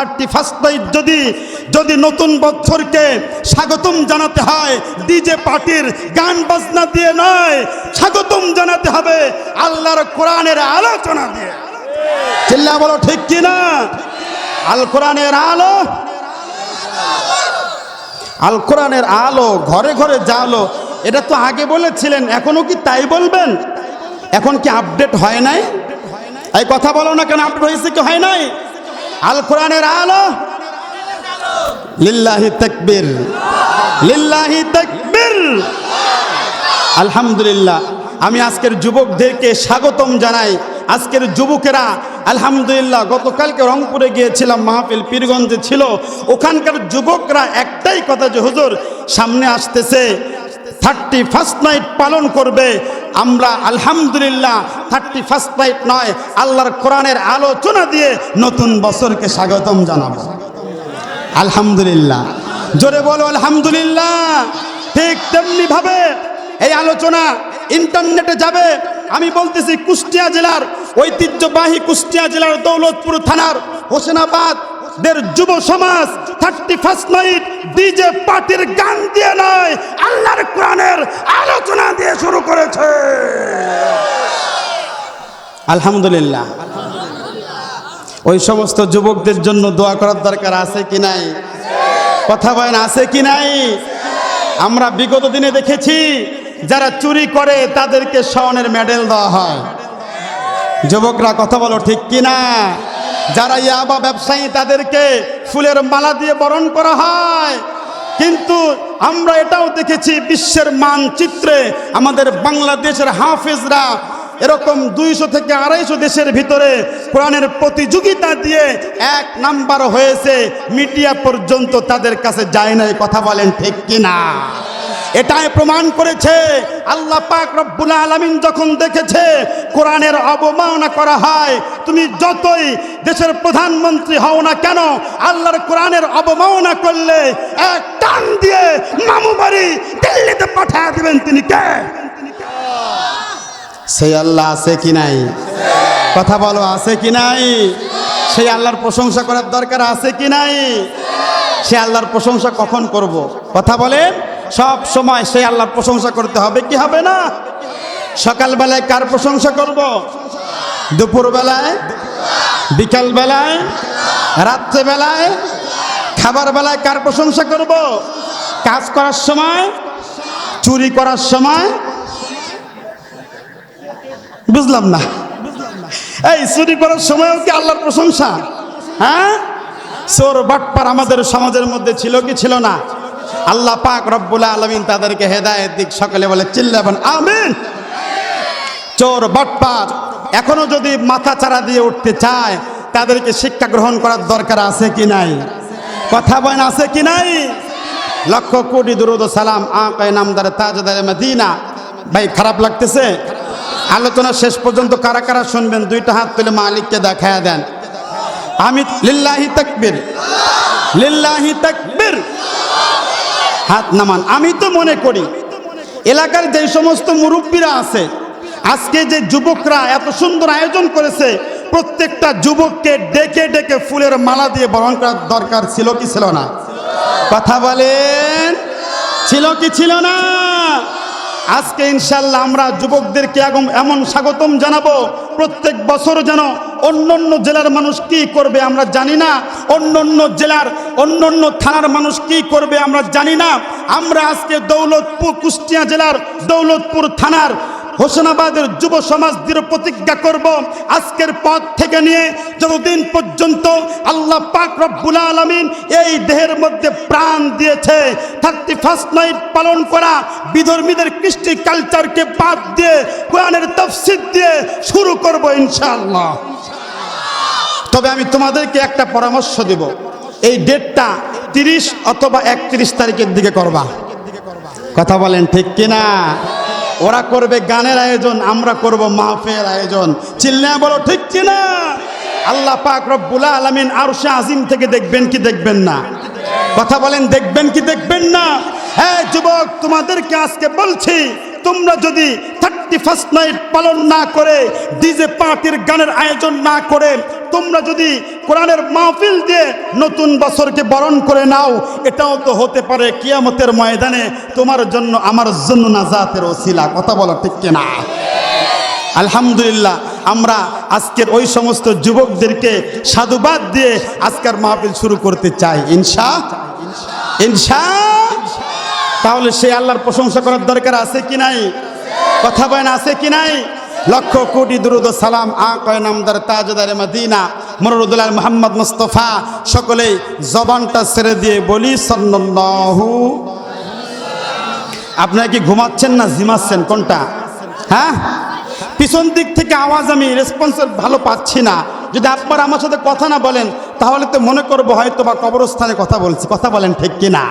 Thirty first যদি যদি নতুন বছরকে স্বাগতম জানাতে হয়, ডিজে পার্টির গান বাজনা দিয়ে নয়, স্বাগতম জানাতে হবে আল্লাহর কোরআনের আলোচনা দিয়ে। চিল্লা বলো, ঠিক কিনা আল কোরআনের আলো? আল কোরআনের আলো, ঘরে ঘরে জালো এটা তো আগে বলেছিলেন, এখনও কি তাই বলবেন? এখন কি আপডেট হয় নাই? এই কথা বলো না কেন আপডেট হয়েছে কি হয় নাই? আল কোরআনের আলো? লিল্লাহি তাকবীর। লিল্লাহি তাকবীর। আলহামদুলিল্লাহ। আমি আজকের যুবকদেরকে স্বাগতম জানাই। আজকের যুবকেরা, আলহামদুলিল্লাহ, গতকালকে রংপুরে গিয়েছিলাম, মাহফিল পীরগঞ্জে ছিল। ওখানকার যুবকরা একটাই কথা যে, হুজুর, সামনে আসতেছে। থার্টি ফার্স্ট নাইট পালন করবে। আমরা আলহামদুলিল্লাহ থার্টি ফার্স্ট নাইট নয়, আল্লাহর কোরআনের আলোচনা দিয়ে নতুন বছরকে স্বাগতম জানাব। আলহামদুলিল্লাহ। জোরে বলো আলহামদুলিল্লাহ। ঠিক তেমনি ভাবে এই আলোচনা ইন্টারনেটে যাবে। আমি বলতেছি কুষ্টিয়া জেলার ঐতিহ্যবাহী কুষ্টিয়া জেলার দৌলতপুর থানার হোসেনাবাদ দের যুব সমাজ থার্টি ফার্স্ট নাইট ডিজে পার্টির গান দিয়ে নয়, আল্লাহর কোরআনের আলোচনা দিয়ে শুরু করেছে। আলহামদুলিল্লাহ। ওই সমস্ত যুবকদের জন্য দোয়া করার দরকার আছে কি নাই? কথা বলেন, আছে কি নাই? আমরা বিগত দিনে দেখেছি, যারা চুরি করে তাদেরকে স্বর্ণের মেডেল দেওয়া হয়। যুবকরা কথা বলো ঠিক কি না? যারা ইয়াবা ব্যবসায়ী, তাদেরকে ফুলের মালা দিয়ে বরণ করা হয়। কিন্তু আমরা এটাও দেখেছি, বিশ্বের মানচিত্রে আমাদের বাংলাদেশের হাফেজরা এরকম দুইশো থেকে আড়াইশো দেশের ভিতরে কোরআনের প্রতিযোগিতা দিয়ে এক নাম্বার হয়েছে, মিডিয়া পর্যন্ত তাদের কাছে যায় নাই, কথা বলেন ঠিক কিনা? এটাই প্রমাণ করেছে। আল্লাহ পাক রব্বুল আলামিন যখন দেখেছে, কোরআনের অবমাননা করা হয়, তুমি যতই দেশের প্রধানমন্ত্রী হও না কেন, আল্লাহর কোরআনের অবমাননা করলে এক টান দিয়ে মামু বাড়ি দিল্লিতে পাঠিয়ে দিবেন তিনি কে? সেই আল্লাহ আছে কি নাই? কথা বলো, আছে কি নাই? সেই আল্লাহর প্রশংসা করার দরকার আছে কি নাই? সে আল্লাহর প্রশংসা কখন করব? কথা বলেন। সব সময় সেই আল্লাহর প্রশংসা করতে হবে, কি হবে না? সকালবেলায় কার প্রশংসা করব? দুপুরবেলায়? বিকালবেলায়? রাত্রেবেলায়? খাবার বেলায় কার প্রশংসা করব? কাজ করার সময়? চুরি করার সময়? বুঝলাম না। এই, চুরি করার সময়ও কি আল্লাহর প্রশংসা? হ্যাঁ? চোর, বাটপার আমাদের সমাজের মধ্যে ছিল কি ছিল না? আল্লাহ পাক রব্বুল আলমিন তাদেরকে হেদায়েত দিক। সকালে বলে চিল্লাবেন, আমিন। চোর, বাটপার, এখনও যদি মাথা চারা দিয়ে উঠতে চায়, তাদেরকে শিক্ষা গ্রহণ করার দরকার আছে কি নাই? কথা বলেন, আছে কি নাই? লক্ষ কোটি দুরুদ সালাম আকায় নামদার, তাজদার মদিনা। ভাই, খারাপ লাগতেছে? আলোচনা শেষ পর্যন্ত কারা কারা শুনবেন? দুইটা হাত তুলে মালিককে দেখায় দেন। আমি, লিল্লাহি তাকবীর। লিল্লাহি তাকবীর। হাত নামান। আমি তো মনে করি, এলাকার যে সমস্ত মুরব্বীরা আছে, আজকে যে যুবকরা এত সুন্দর আয়োজন করেছে, প্রত্যেকটা যুবককে ডেকে ডেকে ফুলের মালা দিয়ে বরণ করার দরকার ছিল কি ছিল না? কথা বলেন, ছিল কি ছিল না? আজকে ইনশাল্লাহ আমরা যুবকদেরকে এমন স্বাগতম জানাব প্রত্যেক বছর যেন অন্য অন্য জেলার মানুষ কি করবে আমরা জানি না। অন্য অন্য জেলার অন্য অন্য থানার মানুষ কি করবে আমরা জানি না। আমরা আজকে দৌলতপুর, কুষ্টিয়া জেলার দৌলতপুর থানার হোসেনাবাদের যুব সমাজ দৃঢ় প্রতিজ্ঞা করব। আজকের পথ থেকে নিয়ে যতদিন পর্যন্ত আল্লাহ পাক রব্বুল আলমিন এই দেহের মধ্যে প্রাণ দিয়েছে থার্টি ফার্স্ট নাইট পালন করা, বিধর্মীদের কৃষ্টি কালচারকে বাদ দিয়ে, কোরআনের তফসিদ দিয়ে শুরু করব ইনশাআল্লাহ। তবে আমি তোমাদেরকে একটা পরামর্শ দেব। এই ডেটটা তিরিশ অথবা একত্রিশ তারিখের দিকে করবা। কথা বলেন ঠিক কিনা? ওরা করবে গানের আয়োজন, আমরা করব মাহফের আয়োজন। চিল্লা বলো, ঠিক কিনা? আল্লাহ পাক রব্বুল আর আরশে আজিম থেকে দেখবেন কি দেখবেন না? কথা বলেন, দেখবেন কি দেখবেন না? হ্যাঁ যুবক, তোমাদেরকে আজকে বলছি তোমরা যদি থার্টি ফার্স্ট নাইট পালন না করে ডিজে পার্টির গানের আয়োজন না করে, তোমরা যদি কোরআনের মাহফিল দিয়ে নতুন বছরকে বরণ করে নাও, এটাও তো হতে পারে কিয়ামতের ময়দানে। তোমার জন্য, আমার জন্য নাজাতের ওসিলা। কথা বলো ঠিক কিনা? আলহামদুলিল্লাহ, আমরা আজকের ওই সমস্ত যুবকদেরকে সাধুবাদ দিয়ে আজকের মাহফিল শুরু করতে চাই। ইনশা ইনশা তাহলে সেই আল্লাহর প্রশংসা করার দরকার আছে কি নাই? কথা বলেন, আছে কি নাই? লক্ষ কোটি দুরুদ সালাম আ কয় নামদার তাজদারে মদিনা মরুদুল্লাহ মোহাম্মদ মুস্তফা, সকলেই জবানটা ছেড়ে দিয়ে বলি সন্ন্যাহু আপনারা কি ঘুমাচ্ছেন না জিমাচ্ছেন? কোনটা? হ্যাঁ? পিছন দিক থেকে আওয়াজ আমি রেসপন্স ভালো পাচ্ছি না। যদি আপনারা আমার সাথে কথা না বলেন, তাহলে তো মনে করব হয়তো বা কবরস্থানে কথা বলছি। কথা বলেন ঠিক কিনা?